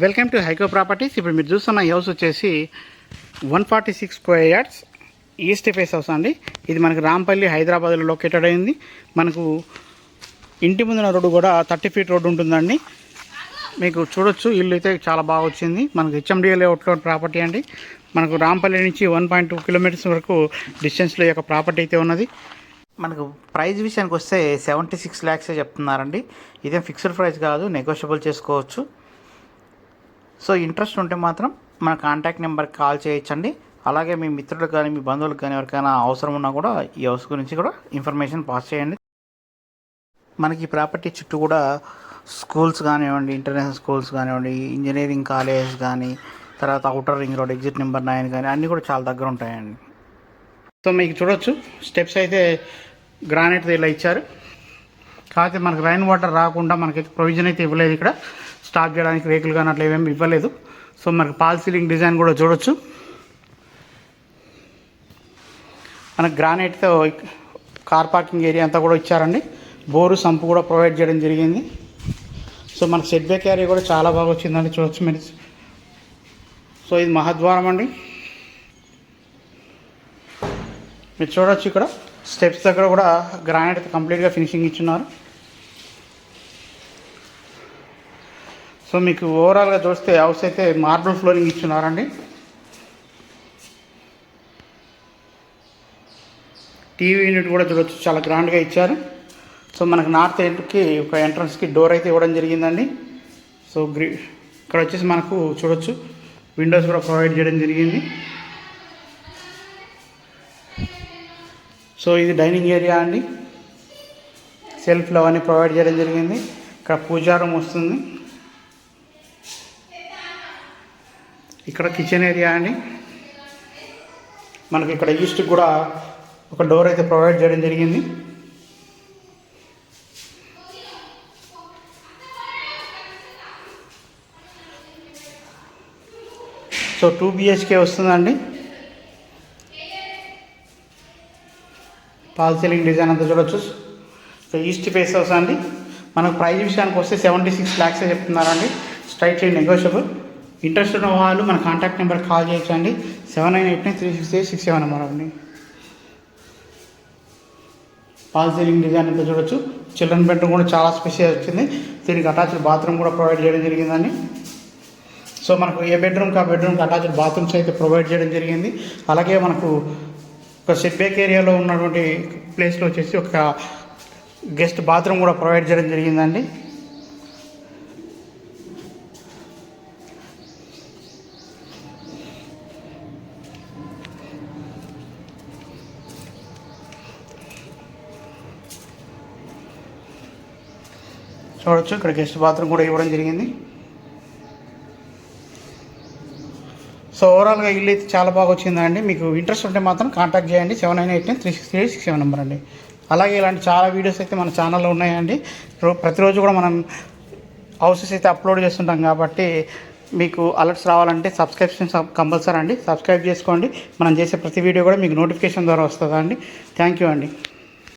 Welcome to హైకో properties. ఇప్పుడు మీరు చూస్తున్న ఈ హౌస్ వచ్చేసి one forty six square yards east face house అండి. ఇది మనకు రాంపల్లి హైదరాబాద్లో లొకేటెడ్ అయింది. మనకు ఇంటి ముందున రోడ్డు కూడా థర్టీ ఫీట్ రోడ్డు ఉంటుందండి. మీకు చూడొచ్చు ఇల్లు అయితే చాలా బాగా వచ్చింది. మనకు హెచ్ఎండిఎల్ లేఅవుట్లో ప్రాపర్టీ అండి. మనకు రాంపల్లి నుంచి వన్ పాయింట్ టూ కిలోమీటర్స్ వరకు డిస్టెన్స్లో యొక్క ప్రాపర్టీ అయితే ఉన్నది. మనకు ప్రైస్ విషయానికి వస్తే సెవెంటీ సిక్స్ ల్యాక్సే చెప్తున్నారండి. ఇదేం ఫిక్స్డ్ ప్రైస్ కాదు నెగోషియబుల్ చేసుకోవచ్చు. సో ఇంట్రెస్ట్ ఉంటే మాత్రం మన కాంటాక్ట్ నెంబర్కి కాల్ చేయొచ్చండి. అలాగే మీ మిత్రులకు కానీ మీ బంధువులకు కానీ ఎవరికైనా అవసరం ఉన్నా కూడా ఈ హౌస్ గురించి కూడా ఇన్ఫర్మేషన్ పాస్ చేయండి. మనకి ఈ ప్రాపర్టీ చుట్టూ కూడా స్కూల్స్ కానివ్వండి ఇంటర్నేషనల్ స్కూల్స్ కానివ్వండి ఇంజనీరింగ్ కాలేజ్ కానీ తర్వాత outer ring road exit number nine కానీ అన్నీ కూడా చాలా దగ్గర ఉంటాయండి. సో మీకు చూడొచ్చు స్టెప్స్ అయితే గ్రానైట్ ఇలా ఇచ్చారు. కాకపోతే మనకు రైన్ వాటర్ రాకుండా మనకైతే ప్రొవిజన్ అయితే ఇవ్వలేదు ఇక్కడ. స్టాప్ చేయడానికి రేకులు కానీ అట్లా ఏమేమి ఇవ్వలేదు. సో మనకు పాల్ సీలింగ్ డిజైన్ కూడా చూడొచ్చు. మనకు గ్రానైట్తో కార్ పార్కింగ్ ఏరియా అంతా కూడా ఇచ్చారండి. బోరు సంపు కూడా ప్రొవైడ్ చేయడం జరిగింది. సో మనకు సెట్ బ్యాక్ ఏరియా కూడా చాలా బాగా వచ్చిందండి. చూడొచ్చు మీరు. సో ఇది మహద్వారం అండి. మీరు చూడొచ్చు ఇక్కడ. స్టెప్స్ దగ్గర కూడా గ్రానైట్ కంప్లీట్గా ఫినిషింగ్ ఇచ్చున్నారు. సో మీకు ఓవరాల్గా చూస్తే హౌస్ అయితే మార్బుల్ ఫ్లోరింగ్ ఇచ్చున్నారండి. టీవీ యూనిట్ కూడా చూడొచ్చు చాలా గ్రాండ్గా ఇచ్చారు. సో మనకు నార్త్ ఎండ్కి ఒక ఎంట్రన్స్కి డోర్ అయితే ఇవ్వడం జరిగిందండి. సో గ్రీ ఇక్కడ వచ్చేసి మనకు చూడొచ్చు విండోస్ కూడా ప్రొవైడ్ చేయడం జరిగింది. సో ఇది డైనింగ్ ఏరియా అండి. సెల్ఫ్లు అవన్నీ ప్రొవైడ్ చేయడం జరిగింది. ఇక్కడ పూజా రూమ్ వస్తుంది. ఇక్కడ కిచెన్ ఏరియా అండి. మనకి ఇక్కడ ఈస్ట్ కూడా ఒక డోర్ అయితే ప్రొవైడ్ చేయడం జరిగింది. సో టూ బిహెచ్కే వస్తుందండి. పాల్ సీలింగ్ డిజైన్ అంతా చూడొచ్చు. సో ఈస్ట్ ఫేస్ హౌస్ అండి. మనకు ప్రైజ్ విషయానికి వస్తే సెవెంటీ సిక్స్ ల్యాక్సే చెప్తున్నారండి. స్ట్రైట్ నెగోషియబుల్ ఇంట్రెస్ట్ ఉన్న వాళ్ళు మన కాంటాక్ట్ నెంబర్ కాల్ చేయొచ్చండి. Seven nine eight nine three six eight six seven number అండి. పాల్ సీలింగ్ డిజైన్ అంతా చూడొచ్చు. చిల్డ్రన్ బెడ్రూమ్ కూడా చాలా స్పెషల్ వచ్చింది. దీనికి అటాచ్డ్ బాత్రూమ్ కూడా ప్రొవైడ్ చేయడం జరిగిందండి. సో మనకు ఏ బెడ్రూమ్కి ఆ బెడ్రూమ్కి అటాచ్డ్ బాత్రూమ్స్ అయితే ప్రొవైడ్ చేయడం జరిగింది. అలాగే మనకు ఒక సెట్ బ్యాక్ ఏరియాలో ఉన్నటువంటి ప్లేస్లో వచ్చేసి ఒక గెస్ట్ బాత్రూమ్ కూడా ప్రొవైడ్ చేయడం జరిగిందండి. చూడొచ్చు ఇక్కడ గెస్ట్ బాత్రూమ్ కూడా ఇవ్వడం జరిగింది. సో ఓవరాల్గా ఇల్లు అయితే చాలా బాగా వచ్చిందండి. మీకు ఇంట్రెస్ట్ ఉంటే మాత్రం కాంటాక్ట్ చేయండి. Seven nine eight nine three six three six seven number అండి. అలాగే ఇలాంటి చాలా వీడియోస్ అయితే మన ఛానల్లో ఉన్నాయండి. రో- ప్రతిరోజు కూడా మనం హౌసెస్ అయితే అప్లోడ్ చేస్తుంటాం కాబట్టి మీకు అలర్ట్స్ రావాలంటే సబ్స్క్రిప్షన్ కంపల్సరీ అండి. సబ్స్క్రైబ్ చేసుకోండి. మనం చేసే ప్రతి వీడియో కూడా మీకు నోటిఫికేషన్ ద్వారా వస్తుందండి. థ్యాంక్ యూ అండి.